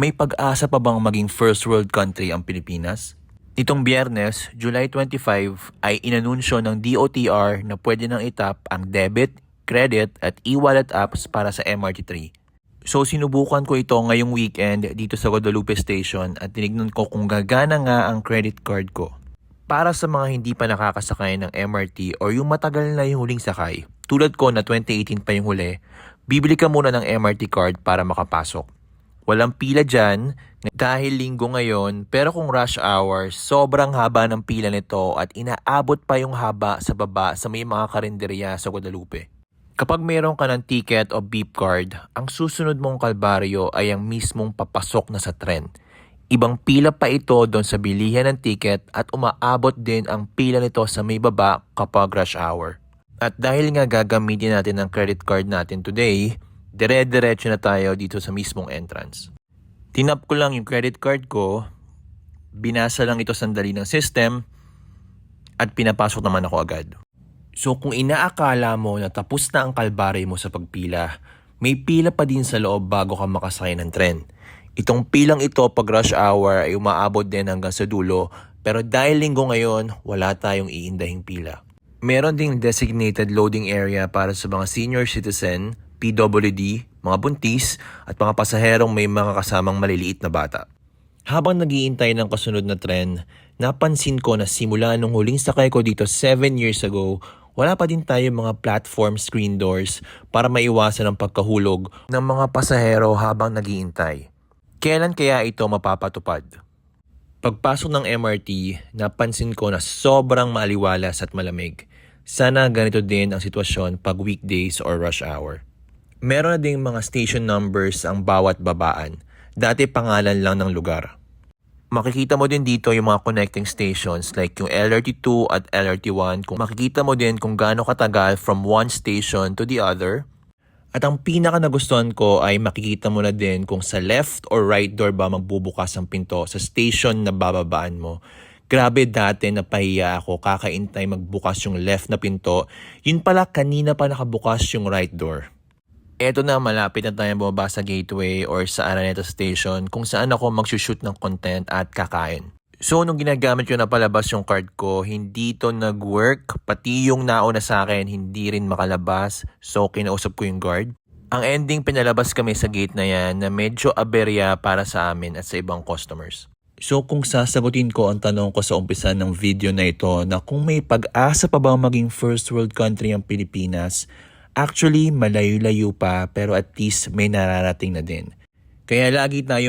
May pag-asa pa bang maging first world country ang Pilipinas? Nitong biyernes, July 25, ay inanunsyo ng DOTR na pwede nang itap ang debit, credit at e-wallet apps para sa MRT3. So sinubukan ko ito ngayong weekend dito sa Guadalupe Station at tinignan ko kung gagana nga ang credit card ko. Para sa mga hindi pa nakakasakay ng MRT or yung matagal na yung huling sakay, tulad ko na 2018 pa yung huli, bibili ka muna ng MRT card para makapasok. Walang pila dyan dahil linggo ngayon pero kung rush hour, sobrang haba ng pila nito at inaabot pa yung haba sa baba sa may mga karinderya sa Guadalupe. Kapag mayroon ka ng ticket o beep card, ang susunod mong kalbaryo ay ang mismong papasok na sa tren. Ibang pila pa ito doon sa bilihan ng ticket at umaabot din ang pila nito sa may baba kapag rush hour. At dahil nga gagamitin natin ang credit card natin today, dire-diretso na tayo dito sa mismong entrance. Tinap ko lang yung credit card ko, binasa lang ito sandali ng system, at pinapasok naman ako agad. So kung inaakala mo na tapos na ang kalbaryo mo sa pagpila, may pila pa din sa loob bago ka makasakay ng tren. Itong pilang ito pag rush hour ay umaabot din hanggang sa dulo pero dahil linggo ngayon, wala tayong iindahing pila. Meron ding designated loading area para sa mga senior citizen, PWD, mga buntis at mga pasaherong may mga kasamang maliliit na bata. Habang nagiintay ng kasunod na tren, napansin ko na simula nung huling sakay ko dito 7 years ago, wala pa din tayo mga platform screen doors para maiwasan ang pagkahulog ng mga pasahero habang nagiintay. Kailan kaya ito mapapatupad? Pagpasok ng MRT, napansin ko na sobrang maaliwalas at malamig. Sana ganito din ang sitwasyon pag weekdays or rush hour. Meron na ding mga station numbers ang bawat babaan. Dati pangalan lang ng lugar. Makikita mo din dito yung mga connecting stations like yung LRT2 at LRT1 kung makikita mo din kung gaano katagal from one station to the other. At ang pinaka nagustuhan ko ay makikita mo na din kung sa left or right door ba magbubukas ang pinto sa station na bababaan mo. Grabe dati napahiya ako kakaintay magbukas yung left na pinto. Yun pala kanina pa nakabukas yung right door. Eto na, malapit na tayo bumaba sa gateway or sa Araneta Station kung saan ako magsushoot ng content at kakain. So, nung ginagamit ko na palabas yung card ko, hindi to nag-work. Pati yung nauna sa akin, hindi rin makalabas. So, kinausap ko yung guard. Ang ending, pinalabas kami sa gate na yan na medyo aberya para sa amin at sa ibang customers. So kung sasagutin ko ang tanong ko sa umpisa ng video na ito na kung may pag-asa pa ba maging first world country ang Pilipinas, Actually, malayo-layo pa pero at least may nararating na din. Kaya lagi tayo